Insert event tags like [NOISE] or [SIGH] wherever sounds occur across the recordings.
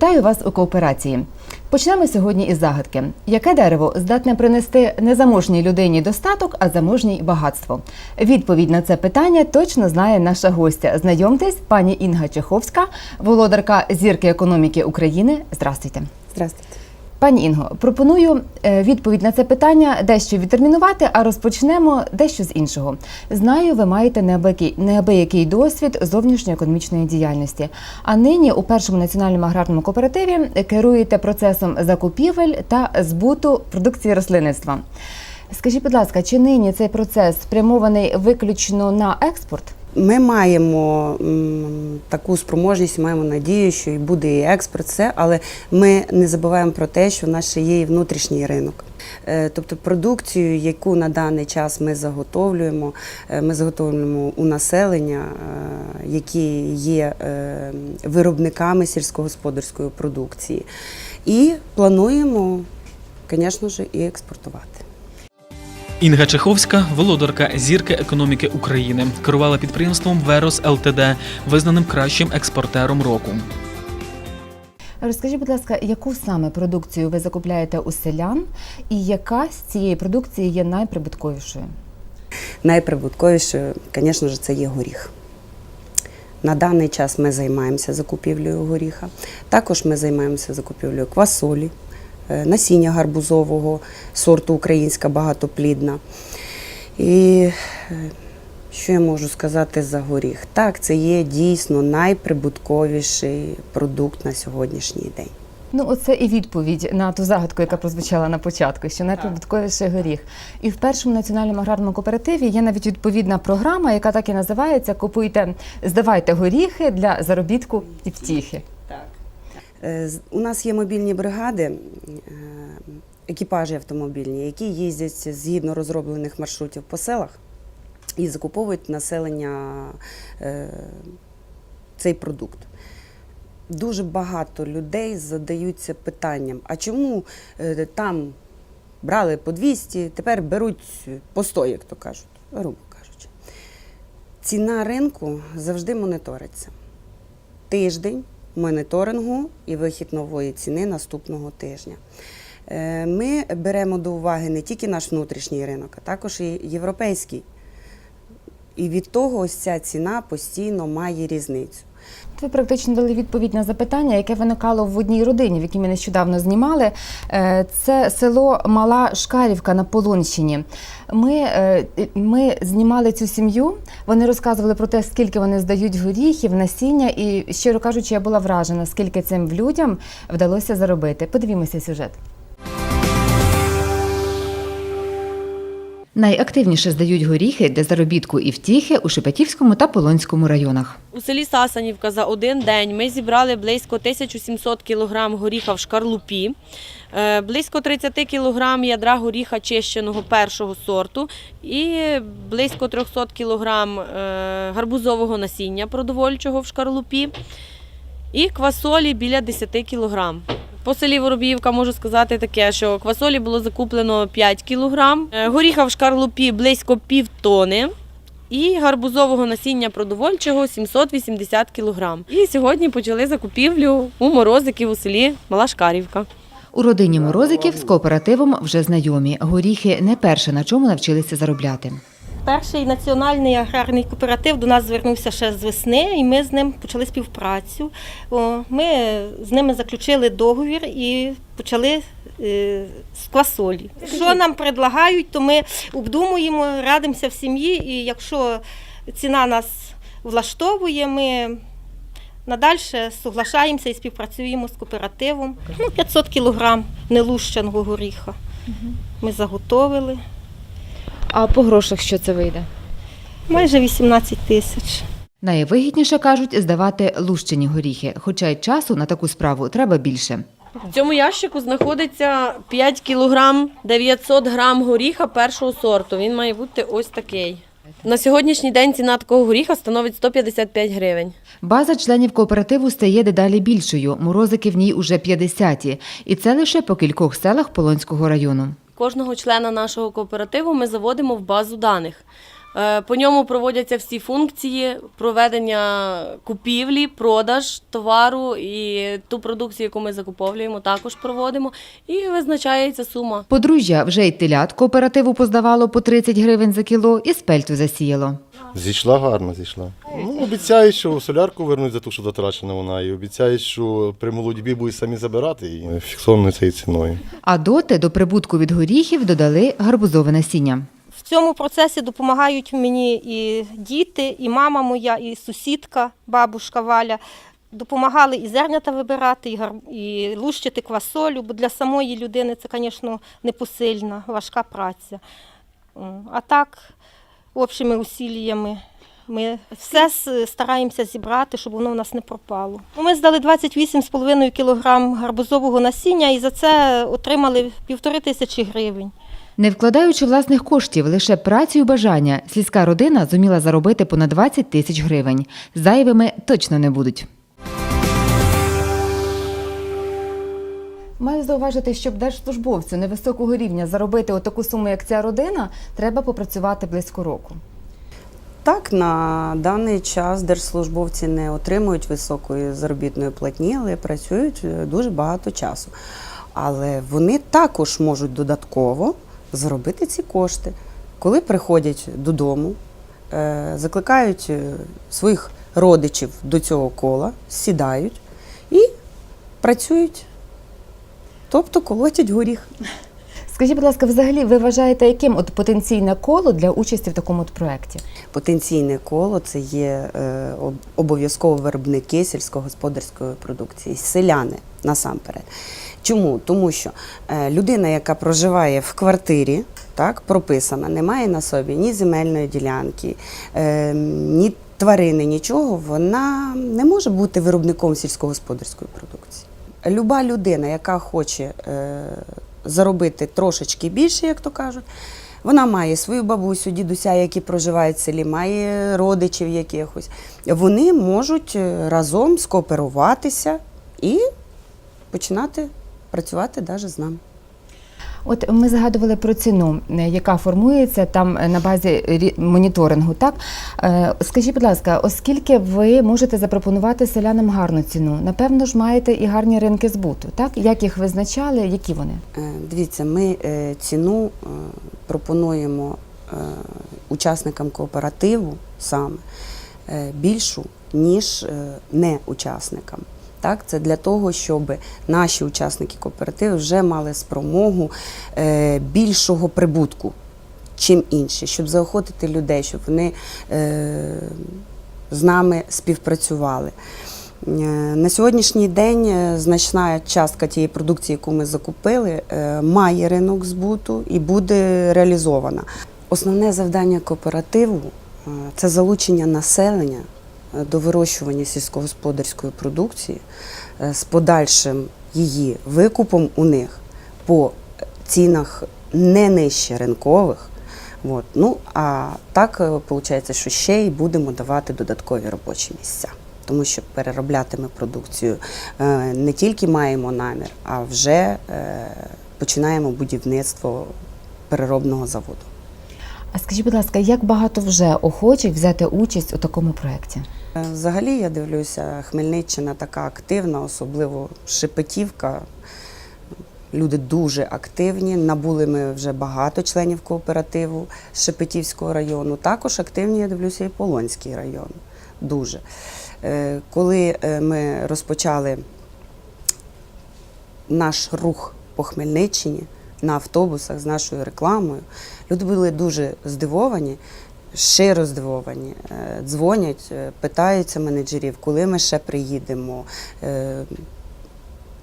Вітаю вас у кооперації. Почнемо сьогодні із загадки. Яке дерево здатне принести не заможній людині достаток, а заможній багатство? Відповідь на це питання точно знає наша гостя. Знайомтесь, пані Інга Чеховська, володарка зірки економіки України. Здравствуйте. Здравствуйте. Пані Інго, пропоную е, відповідь на це питання дещо відтермінувати, а розпочнемо дещо з іншого. Знаю, ви маєте неабиякий, неабиякий досвід зовнішньої економічної діяльності. А нині у першому національному аграрному кооперативі керуєте процесом закупівель та збуту продукції рослинництва. Скажіть, будь ласка, чи нині цей процес спрямований виключно на експорт? Ми маємо таку спроможність, маємо надію, що і буде і експорт, все, але ми не забуваємо про те, що в нас ще є і внутрішній ринок. Е, Тобто продукцію, яку на даний час ми заготовлюємо, е, ми заготовлюємо у населення, е, які є виробниками сільськогосподарської продукції, і плануємо, звісно ж, і експортувати. Інга Чеховська, володарка зірки економіки України, керувала підприємством Верос ЛТД, визнаним кращим експортером року. Розкажіть, будь ласка, яку саме продукцію ви закупляєте у селян, і яка з цієї продукції є найприбутковішою? Найприбутковішою, звісно ж, це є горіх. На даний час ми займаємося закупівлею горіха. Також ми займаємося закупівлею квасолі, насіння гарбузового сорту українська багатоплідна. І е, що я можу сказати за горіх? Так, це є дійсно найприбутковіший продукт на сьогоднішній день. Ну, оце і відповідь на ту загадку, яка прозвучала на початку, що найприбутковіший горіх. І в першому національному аграрному кооперативі є навіть відповідна програма, яка так і називається Купуйте, здавайте горіхи для заробітку і втіхи. Е, У нас є мобільні бригади, е, екіпажі автомобільні, які їздять згідно розроблених маршрутів по селах і закуповують населення е, цей продукт. Дуже багато людей задаються питанням: а чому там брали по 200, тепер беруть по 100, як то кажуть, грубо кажучи. Ціна ринку завжди моніториться тиждень моніторингу і вихід нової ціни наступного тижня. Е, Ми беремо до уваги не тільки наш внутрішній ринок, а також і європейський. І від того ось ця ціна постійно має різницю. Ви практично дали відповідь на запитання, яке виникало в одній родині, в якій ми нещодавно знімали. Е, Це село Мала Шкарівка на Полонщині. Ми, е, ми знімали цю сім'ю. Вони розказували про те, скільки вони здають горіхів, насіння, і щиро кажучи, я була вражена, скільки цим людям вдалося заробити. Подивімося сюжет. Найактивніше здають горіхи для заробітку і втіхи у Шепетівському та Полонському районах. У селі Сасанівка за один день ми зібрали близько 1700 кг горіха в шкарлупі, е, близько 30 кг ядра горіха чищеного першого сорту і близько 300 кг е, гарбузового насіння продовольчого в шкарлупі і квасолі біля 10 кг. По селі Воробіївка можу сказати таке, що квасолі було закуплено 5 кг, е, горіха в шкарлупі близько пів тони і гарбузового насіння продовольчого 780 кг. І сьогодні почали закупівлю у морозиків у селі Мала Шкарівка. У родині Морозиків з кооперативом вже знайомі. Горіхи не перше, на чому навчилися заробляти. Перший національний аграрний кооператив до нас звернувся ще з весни, і ми з ним почали співпрацю. Ми з ними заключили договір і почали е, з квасолі. Що нам предлагають, то ми обдумуємо, радимося в сім'ї, і якщо ціна нас влаштовує, ми надальше соглашаємося і співпрацюємо з кооперативом. Ну, 500 кілограм нелущеного горіха. Ми заготовили. А по грошах що це вийде? Майже 18 тисяч. Найвигідніше кажуть здавати лущені горіхи, хоча й часу на таку справу треба більше. В цьому ящику знаходиться 5 кг 900 грам горіха першого сорту. Він має бути ось такий. На сьогоднішній день ціна такого горіха становить 155 гривень. База членів кооперативу стає дедалі більшою. Морозики в ній уже 50, і це лише по кількох селах Полонського району. Кожного члена нашого кооперативу ми заводимо в базу даних. Е, По ньому проводяться всі функції проведення купівлі, продаж товару і ту продукцію, яку ми закуповуємо, також проводимо. І визначається сума. Подружжя вже й телят кооперативу поздавало по 30 гривень за кіло і спельту засіяло. Зійшла гарно, зійшла. Ну, обіцяють, що солярку вернуть за те, що затрачена вона, і обіцяють, що при молодьбі будуть самі забирати і фіксованою цією ціною. А доти до прибутку від горіхів додали гарбузове насіння. Цьому процесі допомагають мені і діти, і мама моя, і сусідка, бабушка Валя. Допомагали і зернята вибирати, і, гар... і лущити квасолю, бо для самої людини це, звісно, непосильна, важка праця. А так, общими усіллями ми все стараємося зібрати, щоб воно в нас не пропало. Ми здали 28,5 кг гарбузового насіння і за це отримали півтори тисячі гривень. Не вкладаючи власних коштів, лише працею бажання, сільська родина зуміла заробити понад 20 тисяч гривень. Зайвими точно не будуть. Маю зауважити, щоб держслужбовцю невисокого рівня заробити отаку суму, як ця родина, треба попрацювати близько року. Так, на даний час держслужбовці не отримують високої заробітної платні, але працюють е, дуже багато часу. Але вони також можуть додатково заробити ці кошти, коли приходять додому, е, закликають е, своїх родичів до цього кола, сідають і працюють, тобто колотять горіх. Скажіть, будь ласка, взагалі ви вважаєте, яким от потенційне коло для участі в такому от проєкті? Потенційне коло це є е, обов'язково виробники сільськогосподарської продукції, селяни насамперед. Чому? Тому що е, людина, яка проживає в квартирі, так, прописана, не має на собі ні земельної ділянки, е, ні тварини, нічого, вона не може бути виробником сільськогосподарської продукції. Люба людина, яка хоче е, заробити трошечки більше, як то кажуть, вона має свою бабусю, дідуся, які проживають в селі, має родичів якихось. Вони можуть разом скооперуватися і починати працювати навіть з нами. От ми згадували про ціну, е, яка формується там е, на базі моніторингу. Так Е, скажіть, будь ласка, оскільки ви можете запропонувати селянам гарну ціну, напевно ж маєте і гарні ринки збуту. Так як їх визначали, які вони? Дивіться, ми ціну пропонуємо учасникам кооперативу саме більшу, ніж не учасникам. Так, це для того, щоб наші учасники кооперативу вже мали спромогу е, більшого прибутку, чим інші, щоб заохотити людей, щоб вони е, з нами співпрацювали. Е, На сьогоднішній день е, значна частка тієї продукції, яку ми закупили, е, має ринок збуту і буде реалізована. Основне завдання кооперативу це залучення населення до вирощування сільськогосподарської продукції е, з подальшим її викупом у них по цінах не нижче ринкових. От. Ну, а так виходить, що ще й будемо давати додаткові робочі місця. Тому що переробляти ми продукцію е, не тільки маємо намір, а вже е, починаємо будівництво переробного заводу. А скажіть, будь ласка, як багато вже охочих взяти участь у такому проєкті? Е, Взагалі, я дивлюся, Хмельниччина така активна, особливо Шепетівка. Люди дуже активні. Набули ми вже багато членів кооперативу Шепетівського району. Також активні, я дивлюся, і Полонський район. Дуже. Е, Коли е, ми розпочали наш рух по Хмельниччині на автобусах з нашою рекламою, люди були дуже здивовані, щиро здивовані. Е, Дзвонять, е, питаються менеджерів, коли ми ще приїдемо.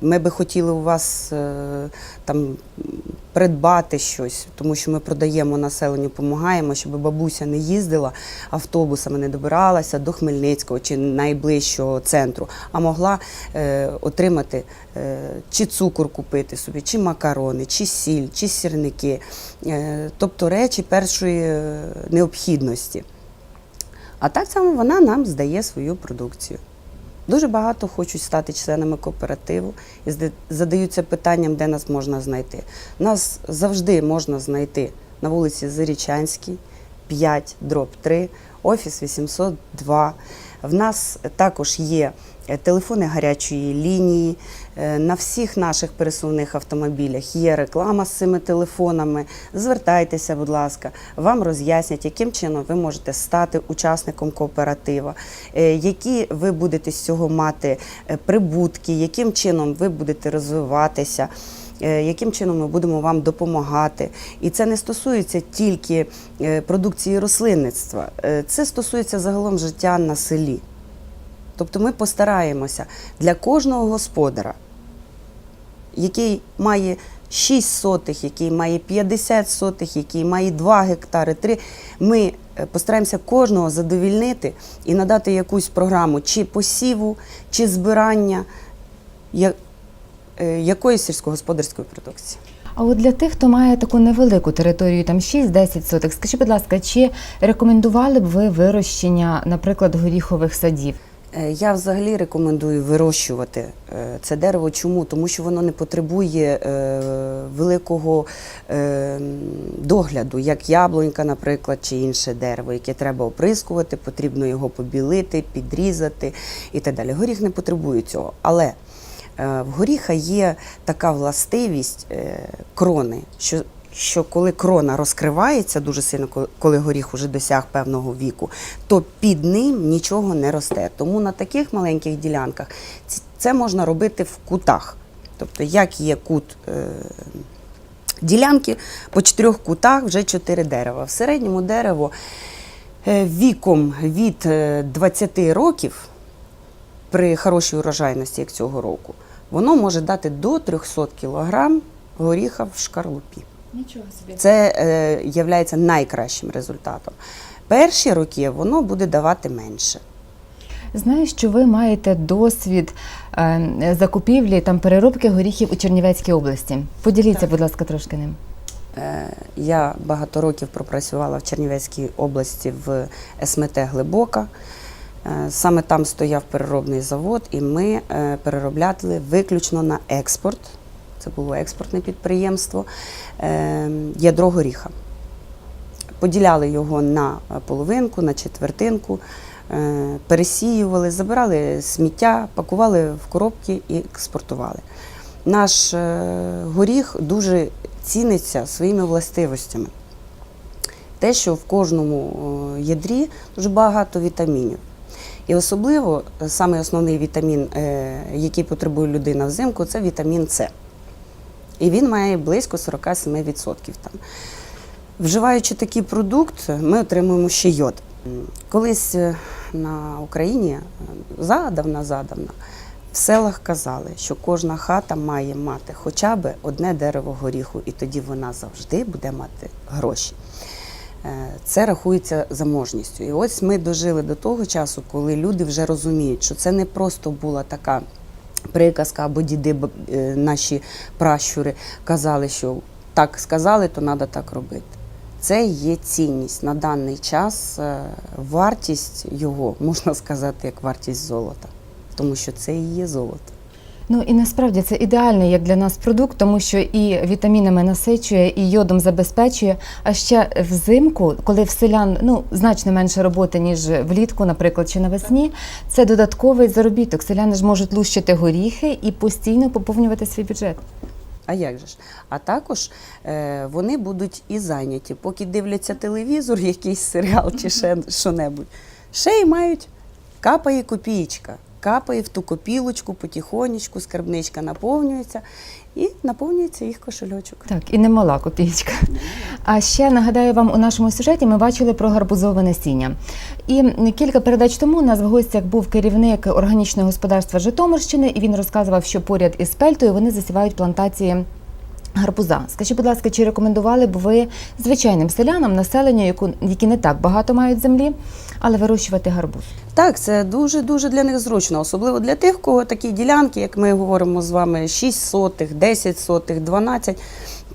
Ми би хотіли у вас е, там придбати щось, тому що ми продаємо населенню, допомагаємо, щоб бабуся не їздила автобусами, не добиралася до Хмельницького чи найближчого центру, а могла е, отримати е, чи цукор купити собі, чи макарони, чи сіль, чи сірники, е, тобто речі першої е, необхідності. А так само вона нам здає свою продукцію. Дуже багато хочуть стати членами кооперативу і задаються питанням, де нас можна знайти. Нас завжди можна знайти на вулиці Зарічанській, 5, дроб 3, офіс 802. В нас також є е, телефони гарячої лінії. Е, На всіх наших пересувних автомобілях є реклама з цими телефонами. Звертайтеся, будь ласка, вам роз'яснять, яким чином ви можете стати учасником кооператива, е, які ви будете з цього мати е, прибутки, яким чином ви будете розвиватися. Яким чином ми будемо вам допомагати, і це не стосується тільки продукції рослинництва, це стосується загалом життя на селі. Тобто ми постараємося для кожного господара, який має 6 сотих, який має 50 сотих, який має 2 гектари, 3, ми е, постараємося кожного задовільнити і надати якусь програму чи посіву, чи збирання е, якоїсь сільськогосподарської продукції. А от для тих, хто має таку невелику територію, там 6-10 соток, скажіть, будь ласка, чи рекомендували б ви вирощення, наприклад, горіхових садів? Е, Я взагалі рекомендую вирощувати е, це дерево. Чому? Тому що воно не потребує е, великого догляду, як яблунька, наприклад, чи інше дерево, яке треба оприскувати, потрібно його побілити, підрізати і так далі. Горіх не потребує цього. Але в горіха є така властивість крони, що що коли крона розкривається дуже сильно, коли- горіх уже досяг певного віку, то під ним нічого не росте. Тому на таких маленьких ділянках це можна робити в кутах. Тобто, як є кут е, ділянки, по чотирьох кутах вже чотири дерева. В середньому дерево е, віком від е, 20 років при хорошій урожайності, як цього року, воно може дати до 300 кг горіха в шкарлупі. Нічого собі. Це е, є найкращим результатом. Перші роки воно буде давати менше. Знаю, що ви маєте досвід е, закупівлі там переробки горіхів у Чернівецькій області. Поділіться, будь ласка, трошки ним. Е, Я багато років пропрацювала в Чернівецькій області в СМТ Глибока. Е, Саме там стояв переробний завод, і ми е, переробляли виключно на експорт. Це було експортне підприємство е, ядро горіха. Поділяли його на половинку, на четвертинку, е, пересіювали, забирали сміття, пакували в коробки і експортували. Наш е, горіх дуже ціниться своїми властивостями. Те, що в кожному ядрі дуже багато вітамінів. І особливо саме основний вітамін, який потребує людина взимку, це вітамін С. І він має близько 47% там. Вживаючи такий продукт, ми отримуємо ще йод. Колись е, на Україні е, задавна-задавна в селах казали, що кожна хата має мати хоча б одне дерево горіху, і тоді вона завжди буде мати гроші. Е, Це рахується заможністю. І ось ми дожили до того часу, коли люди вже розуміють, що це не просто була така приказка або діди е, наші пращури казали, що так сказали, то треба так робити. Це є цінність на даний час. е, Вартість його можна сказати як вартість золота, тому що це і є золото. Ну і насправді це ідеальний як для нас продукт, тому що і вітамінами насичує, і йодом забезпечує. А ще взимку, коли в селян ну значно менше роботи ніж влітку, наприклад, чи навесні, це додатковий заробіток. Селяни ж можуть лущити горіхи і постійно поповнювати свій бюджет. А як же ж? А також е, вони будуть і зайняті, поки дивляться телевізор, якийсь серіал чи ще [LAUGHS] що-небудь. Ще й мають капає копієчка, капає в ту копілочку, потихонечку, скарбничка наповнюється і наповнюється їх кошельочок. Так, і немала копійка. А ще нагадаю вам, у нашому сюжеті ми бачили про гарбузове насіння. І кілька передач тому у нас в гостях був керівник органічного господарства Житомирщини, і він розказував, що поряд із Пельтою вони засівають плантації. Гарбуза, скажіть, будь ласка, чи рекомендували б ви звичайним селянам, населення, яку які не так багато мають землі, але вирощувати гарбуз? Так, це дуже дуже для них зручно, особливо для тих, кого такі ділянки, як ми говоримо з вами, 6 сотих, 10 сотих, 12.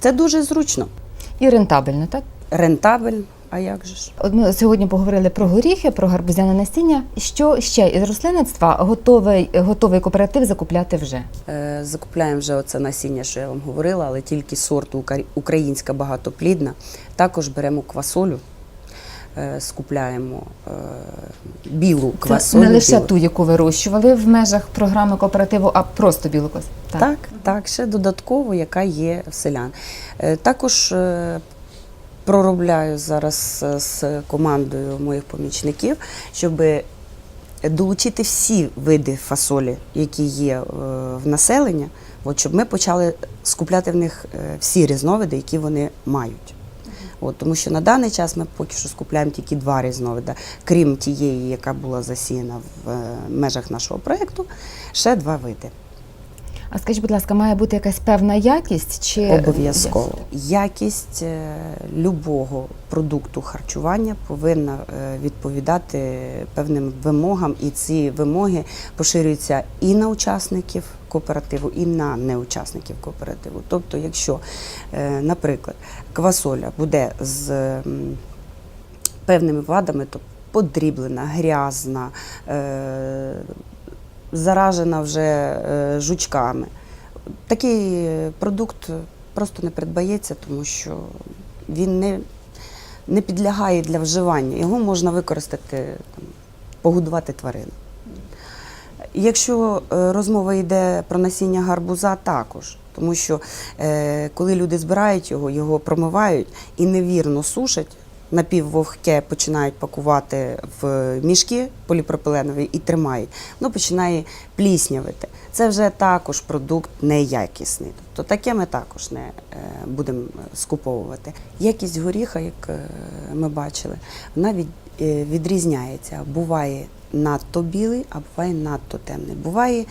Це дуже зручно. І рентабельно, так? Рентабель, а як же ж? От ми сьогодні поговорили про горіхи, про гарбузяне насіння. Що ще із рослинництва готовий, готовий кооператив закупляти вже? Е, Закупляємо вже оце насіння, що я вам говорила, але тільки сорту ука- українська багатоплідна. Також беремо квасолю. е, скупляємо е, білу Це квасолю. не лише білу. ту, яку вирощували в межах програми кооперативу, а просто білу квас. Так, так, ще додатково, яка є в селян. Е, Також е, проробляю зараз е, з командою моїх помічників, щоб долучити всі види фасолі, які є е, в населення, от, щоб ми почали скупляти в них е, всі різновиди, які вони мають. От, тому що на даний час ми поки що скупляємо тільки два різновиди, крім тієї, яка була засіяна в межах нашого проєкту, ще два види. А скажіть, будь ласка, має бути якась певна якість чи Обов'язково. Якість е, любого продукту харчування повинна е, відповідати певним вимогам, і ці вимоги поширюються і на учасників кооперативу, і на неучасників кооперативу. Тобто, якщо, е, наприклад, квасоля буде з певними вадами, то подріблена, грязна, заражена вже е, жучками. Такий продукт просто не придбається, тому що він не, не підлягає для вживання. Його можна використати, там, погодувати тварин. Якщо е, розмова йде про насіння гарбуза, також. Тому що е, коли люди збирають його, його промивають і невірно сушать, напіввогке починають пакувати в мішки поліпропиленові і тримають, воно починає пліснявити. Це вже також продукт неякісний. Тобто таке ми також не е, будемо скуповувати. Якість горіха, як е, ми бачили, вона е, відрізняється. Буває надто білий, а буває надто темний. Буває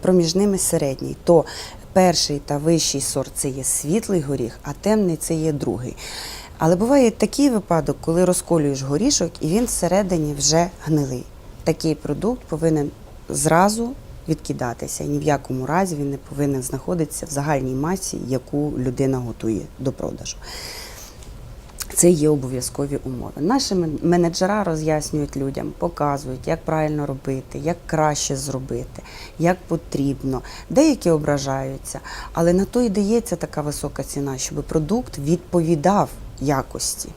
проміж ними середній. То перший та вищий сорт це є світлий горіх, а темний це є другий. Але буває такий випадок, коли розколюєш горішок і він всередині вже гнилий. Такий продукт повинен зразу відкидатися. І ні в якому разі він не повинен знаходитися в загальній масі, яку людина готує до продажу. Це є обов'язкові умови. Наші менеджера роз'яснюють людям, показують, як правильно робити, як краще зробити, як потрібно. Деякі ображаються, але на то й дається така висока ціна, щоб продукт відповідав якості.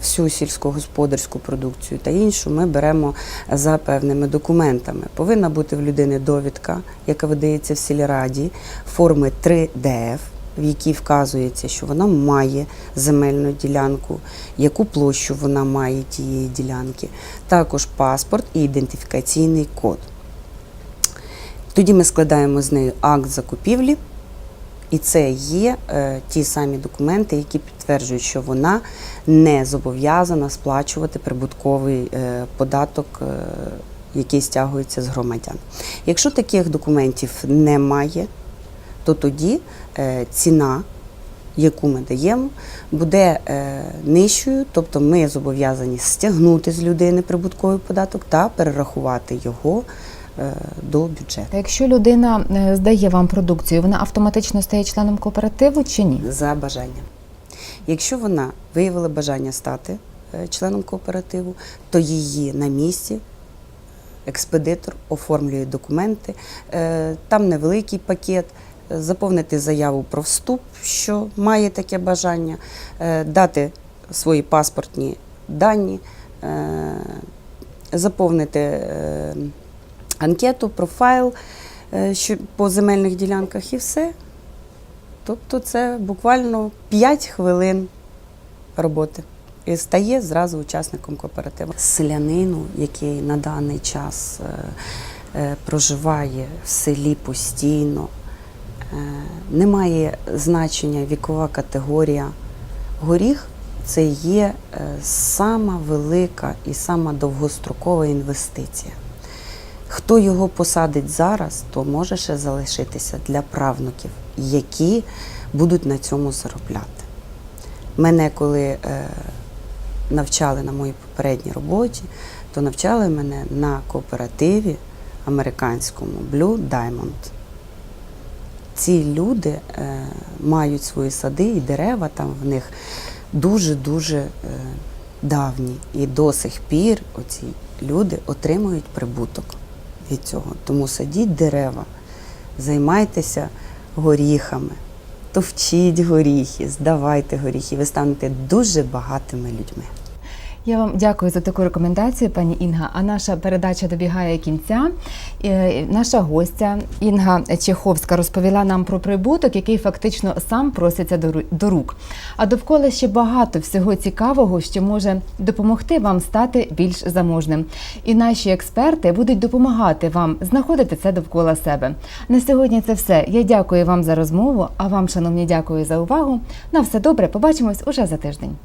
Всю сільськогосподарську продукцію та іншу ми беремо за певними документами. Повинна бути в людини довідка, яка видається в сільраді, форми 3ДФ, в якій вказується, що вона має земельну ділянку, яку площу вона має тієї ділянки, також паспорт і ідентифікаційний код. Тоді ми складаємо з нею акт закупівлі, і це є е, ті самі документи, які підтверджують, що вона не зобов'язана сплачувати прибутковий е, податок, е, який стягується з громадян. Якщо таких документів немає, то тоді е, ціна, яку ми даємо, буде е, нижчою, тобто ми зобов'язані стягнути з людини прибутковий податок та перерахувати його до бюджету. Та якщо людина е, здає вам продукцію, вона автоматично стає членом кооперативу чи ні? за бажанням. Якщо вона виявила бажання стати е, членом кооперативу, то її на місці експедитор оформлює документи. Е, Там невеликий пакет. е, Заповнити заяву про вступ, що має таке бажання, е, дати свої паспортні дані, е, заповнити е, анкету, профайл е, що- по земельних ділянках і все. Тобто це буквально 5 хвилин роботи. І стає зразу учасником кооперативу. Селянину, який на даний час е, е, проживає в селі постійно, немає значення вікова категорія. Горіх це є сама велика і сама довгострокова інвестиція. Хто його посадить зараз, то може ще залишитися для правнуків, які будуть на цьому заробляти. Мене, коли е, навчали на моїй попередній роботі, то навчали мене на кооперативі американському Blue Diamond. Ці люди е, мають свої сади і дерева там в них дуже-дуже е, давні. І до сих пір оці люди отримують прибуток від цього. Тому садіть дерева, займайтеся горіхами, товчіть горіхи, здавайте горіхи, ви станете дуже багатими людьми. Я вам дякую за таку рекомендацію, пані Інга. А наша передача добігає кінця. Е, Наша гостя Інга Чеховська розповіла нам про прибуток, який фактично сам проситься до ру- до рук. А довкола ще багато всього цікавого, що може допомогти вам стати більш заможним. І наші експерти будуть допомагати вам знаходити це довкола себе. На сьогодні це все. Я дякую вам за розмову. А вам, шановні, дякую за увагу. На все добре. Побачимось уже за тиждень.